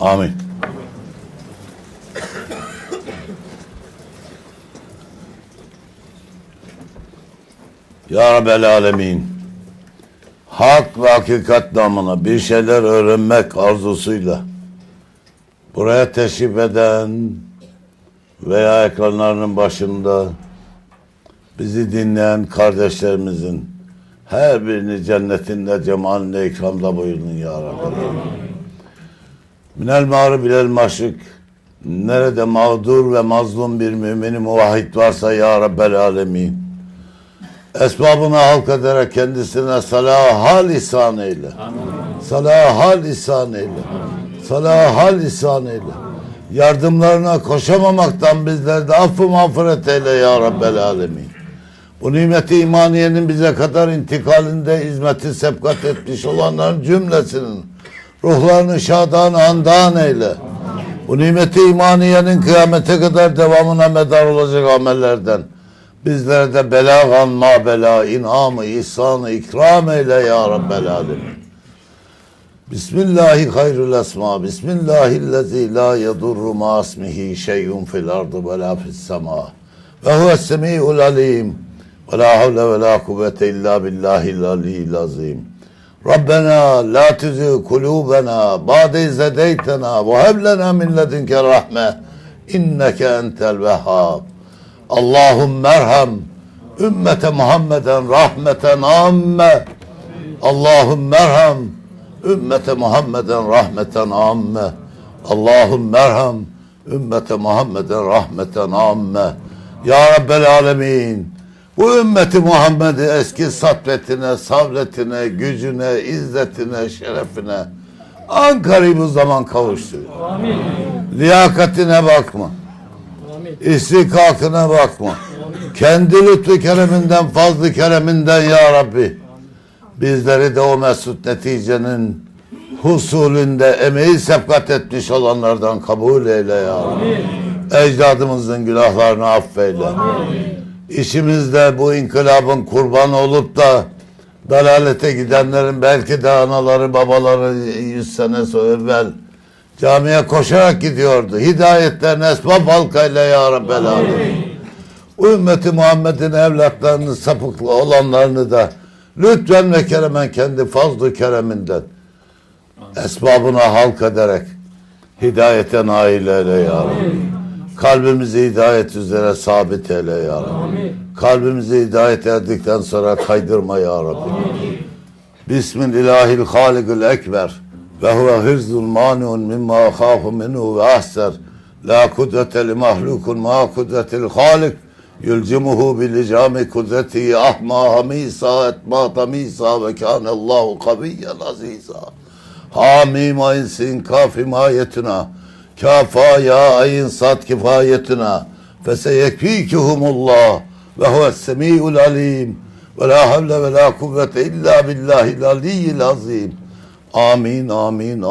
Amin. Ya Rabbel Alemin. Hak ve hakikat namına bir şeyler öğrenmek arzusuyla buraya teşrif eden veya ekranlarının başında bizi dinleyen kardeşlerimizin her birini cennetinde cemaline ikramda buyurun ya Rabbi. Minel mağrib bilel maşrik nerede mağdur ve mazlum bir mümini muvahhid varsa ya Rabbel alemin esbabını halk ederek kendisine salah hal ihsan eyle. Salah hal ihsan eyle. Salah hal ihsan eyle. Yardımlarına koşamamaktan bizleri de affı mağfiret eyle ya Rabbel alemin. Bu nimeti imaniyenin bize kadar intikalinde hizmeti sebkat etmiş olanların cümlesinin ruhlarını şadan andan eyle. Bu nimeti imaniyenin kıyamete kadar devamına medar olacak amellerden. Bizlere de belagan ma bela, inamı, ihsanı, ikram eyle ya Rabbel alemin. Bismillahi hayrul esma. Bismillahillezî la yedurru ma ismihi şey'un fil ardı ve la fis sema. Ve huves semî'ul alim. Ve la havle ve la kuvvete illa billahil aliyyil azim. Rabbena la tuzigh kulubena ba'de iz hedeytena ve heb lena min ledunke rahme inneke entel vehhab. Allahümme erham ümmete Muhammeden rahmeten amme. Allahümme erham ümmete Muhammeden rahmeten amme. Allahümme erham ümmete Muhammeden rahmeten amme. Ya Rabbel alemin. Bu ümmeti Muhammed'i eski satvetine, savletine, gücüne, izzetine, şerefine an bu zaman kavuştur. Amin. Liyakatine bakma. Amin. İstikakına bakma. Kendi lütfu kereminden, fazlı kereminden ya Rabbi. Bizleri de o mesut neticenin husulünde emeği sebkat etmiş olanlardan kabul eyle ya Rabbi. Ecdadımızın günahlarını affeyle. İşimizde bu inkılabın kurbanı olup da dalalete gidenlerin belki de anaları babaları yüz sene evvel camiye koşarak gidiyordu. Hidayetlerine esbab halkayla ya Rabbel Alemin. Ümmeti Muhammed'in evlatlarını sapıklı olanlarını da lütfen ve keremen kendi fazlı kereminden esbabına halk ederek hidayete nail eyle ya Rabbi. Kalbimizi hidayet üzere sabit eyle ya Rabbi. Amin. Kalbimizi hidayet erdikten sonra kaydırma ya Rabbi. Bismillahil halikul ekber ve huve hırzul maniun mimma akhafu minhu ve ahser la kudrete li mahlukun ma kudretil halik yulcimuhu bil icami kudreti ahma hamisa etma tamisa ve kâne Allahu kaviyyen aziza Hamim ayın sin kaf himayetuna kafa ya ayın sat kifayetuna feseyekfikihumullah ve huves semi'ul alim ve la havle ve la kuvvete illa billahil aliyyil azim. Amin, amin, amin.